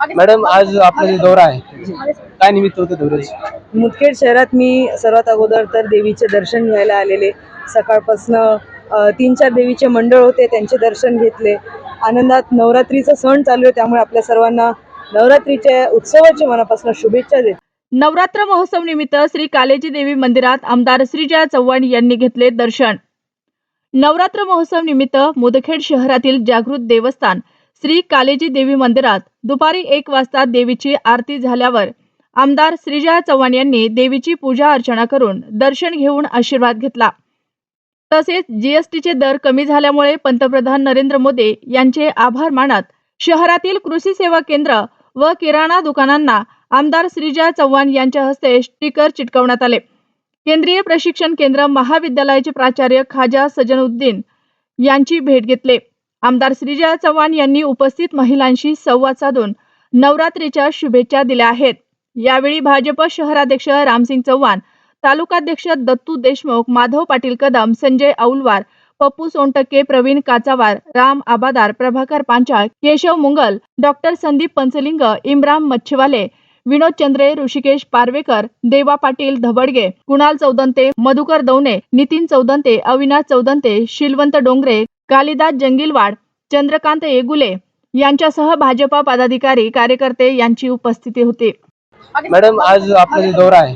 Madam आज आपला जो दौरा आहे काय निमित्त होतं दौऱ्याचं? मुदखेड शहरात मी सर्वात अगोदर तर देवीचे दर्शन घ्यायला आलेले. सकाळपासनं तीन चार देवीचे मंडळ होते त्यांचे दर्शन घेतले. आनंदात नवरात्रीचा सण चालू आहे त्यामुळे आपल्या सर्वांना नवरात्रीच्या उत्सवाची मनापासून शुभेच्छा देते. नवरात्र महोत्सव निमित्त श्री कालेजी देवी मंदिरात आमदार श्रीजया चव्हाण यांनी घेतले दर्शन. नवरात्र महोत्सव निमित्त मुदखेड शहरातील जागृत देवस्थान श्री कालेजी देवी मंदिरात दुपारी एक वाजता देवीची आरती झाल्यावर आमदार श्रीजया चव्हाण यांनी देवीची पूजा अर्चना करून दर्शन घेऊन आशीर्वाद घेतला. तसेच जीएसटीचे दर कमी झाल्यामुळे पंतप्रधान नरेंद्र मोदी यांचे आभार मानत शहरातील कृषी सेवा केंद्र व किराणा दुकानांना आमदार श्रीजया चव्हाण यांच्या हस्ते स्टिकर चिटकवण्यात आले. केंद्रीय प्रशिक्षण केंद्र महाविद्यालयाचे प्राचार्य खाजा सजनुद्दीन यांची भेट घेतले. आमदार श्रीजया चव्हाण यांनी उपस्थित महिलांशी संवाद साधून नवरात्रीच्या शुभेच्छा दिल्या आहेत. यावेळी भाजप शहराध्यक्ष रामसिंग चव्हाण तालुकाध्यक्ष दत्तू देशमुख माधव पाटील कदम संजय औलवार पप्पू सोनटक्के प्रवीण काचावार राम आबादार प्रभाकर पांचाळ केशव मुंगल डॉक्टर संदीप पंचलिंग इम्राम मच्छेवाले विनोद चंद्रे ऋषिकेश पारवेकर देवा पाटील धबडगे कुणाल चौदंते मधुकर दौने नितीन चौदंते अविनाश चौदंते शिलवंत डोंगरे कालिदास जंगिलवाड चंद्रकांत येगुले यांच्यासह भाजपा पदाधिकारी कार्यकर्ते यांची उपस्थिती होती. मॅडम आज आपला जो दौरा आहे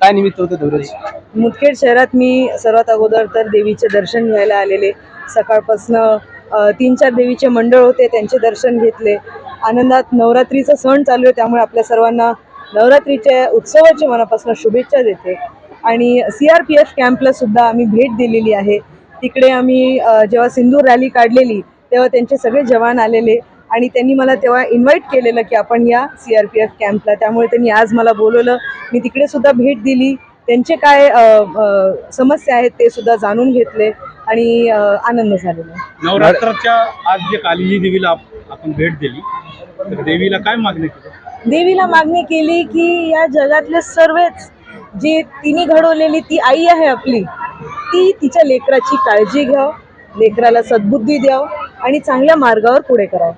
काय निमित्त होतं दौऱ्याचं? मुदखेड शहरात मी सर्वात अगोदर तर देवीचे दर्शन घ्यायला आलेले. सकाळपासनं तीन चार देवीचे मंडळ होते त्यांचे दर्शन घेतले. आनंदात नवरात्रीचा सण चालू आहे त्यामुळे आपल्या सर्वांना नवरात्रीच्या उत्सवाची मनापासून शुभेच्छा देते. आणि सी आर पी एफ कॅम्पला सुद्धा आम्ही भेट दिलेली आहे. तिकडे आम्ही जेव्हा सिंदूर रॅली काढलेली तेव्हा त्यांचे सगळे जवान आलेले आणि त्यांनी मला तेव्हा इन्व्हाइट केलेलं की आपण या सी आर पी एफ कॅम्पला त्यामुळे त्यांनी आज मला बोलवलं. मी तिकडे सुद्धा भेट दिली. त्यांचे काय समस्या आहेत ते सुद्धा जाणून घेतले आणि आनंद झालेला. नवरात्राच्या आज जे कालिजी देवीला आप- आपण भेट दिली तर देवीला काय मागणी केली? देवीला मागणी केली की या जगातले सर्वच जी तिने घडवलेली ती आई आहे आपली ती तिच्या लेकराची काळजी घ्याव लेकराला सद्बुद्धी द्याव आणि चांगल्या मार्गावर पुढे करावं.